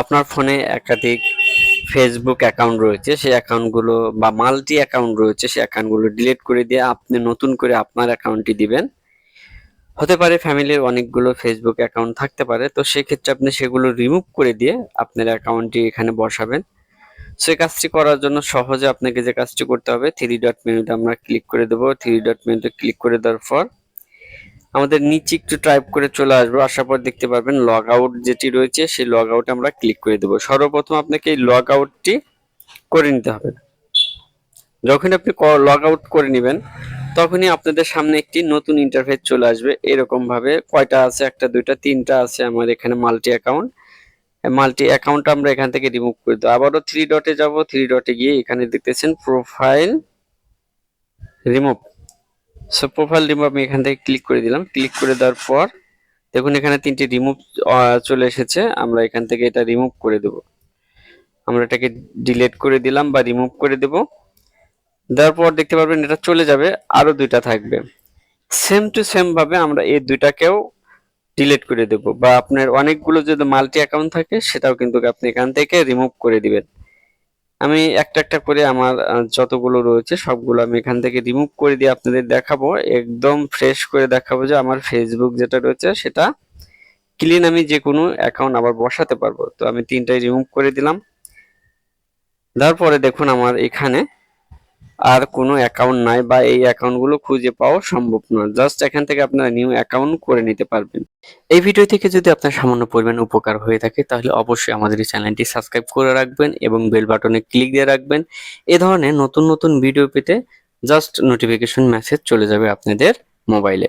আপনার ফোনে একাধিক ফেসবুক অ্যাকাউন্ট রয়েছে, সেই অ্যাকাউন্টগুলো বা মাল্টি অ্যাকাউন্ট রয়েছে, সেই অ্যাকাউন্টগুলো ডিলিট করে দিয়ে আপনি নতুন করে আপনার অ্যাকাউন্টটি দিবেন। হতে পারে ফ্যামিলির অনেকগুলো ফেসবুক অ্যাকাউন্ট থাকতে পারে, তো সেক্ষেত্রে আপনি সেগুলো রিমুভ করে দিয়ে আপনার অ্যাকাউন্টটি এখানে বসাবেন। সেই কাজটি করার জন্য সহজে আপনাকে যে কাজটি করতে হবে থ্রি ডট মেনুতে আমরা ক্লিক করে দেবো। থ্রি ডট মেনুতে ক্লিক করে দেওয়ার পর আমাদের নিচে একটু টাইপ করে চলে আসব, আসার পর দেখতে পারবেন লগ আউট যেটি রয়েছে, সেই লগ আউটে আমরা ক্লিক করে দেবো। সর্বপ্রথম আপনাকে এই লগ আউটটি করে নিতে হবে। যখন আপনি লগ আউট করে নেবেন, তখনই আপনাদের সামনে একটি নতুন ইন্টারফেস চলে আসবে। এরকম ভাবে কয়টা আছে? একটা, দুইটা, তিনটা আছে আমার এখানে মাল্টি অ্যাকাউন্ট মাল্টি অ্যাকাউন্ট আমরা এখান থেকে রিমুভ করে দেবো। আবারও থ্রি ডটে যাব। থ্রি ডটে গিয়ে এখানে দেখতেছেন profile remove so profile remove আমি এখান থেকে ক্লিক করে দিলাম। ক্লিক করে দেওয়ার পর, দেখুন এখানে তিনটি রিমুভ চলে এসেছে। আমরা এখান থেকে এটা রিমুভ করে দেব। আমরা এটাকে ডিলেট করে দিলাম বা রিমুভ করে দেব। দেওয়ার পর দেখতে পারবেন এটা চলে যাবে আরও দুইটা থাকবে। সেম টু সেম ভাবে আমরা এই দুইটাকেও ডিলিট করে দেব। বা আপনার অনেকগুলো যদি মাল্টি অ্যাকাউন্ট থাকে, সেটাও কিন্তু আপনি এখান থেকে রিমুভ করে দিবেন। আমি একটা একটা করে আমার যতগুলো রয়েছে সবগুলো আমি এখান থেকে রিমুভ করে দিয়ে আপনাদের দেখাবো। একদম ফ্রেশ করে দেখাবো যে আমার ফেসবুক যেটা রয়েছে সেটা ক্লিন আমি যে কোনো অ্যাকাউন্ট আবার বসাতে পারব। তো আমি তিনটাই রিমুভ করে দিলাম। তারপরে দেখুন আমার এখানে আর কোনো অ্যাকাউন্ট নাই বা এই অ্যাকাউন্টগুলো খুঁজে পাওয়া সম্ভব নয় জাস্ট এখান থেকে আপনারা নিউ অ্যাকাউন্ট করে নিতে পারবেন। এই ভিডিও থেকে যদি আপনার সামান্য পরিমাণ উপকার হয়ে থাকে, তাহলে অবশ্যই আমাদের এই চ্যানেলটি সাবস্ক্রাইব করে রাখবেন এবং বেল বাটনে ক্লিক দিয়ে রাখবেন। এ ধরনের নতুন নতুন ভিডিও পেতে জাস্ট নোটিফিকেশন মেসেজ চলে যাবে আপনাদের মোবাইলে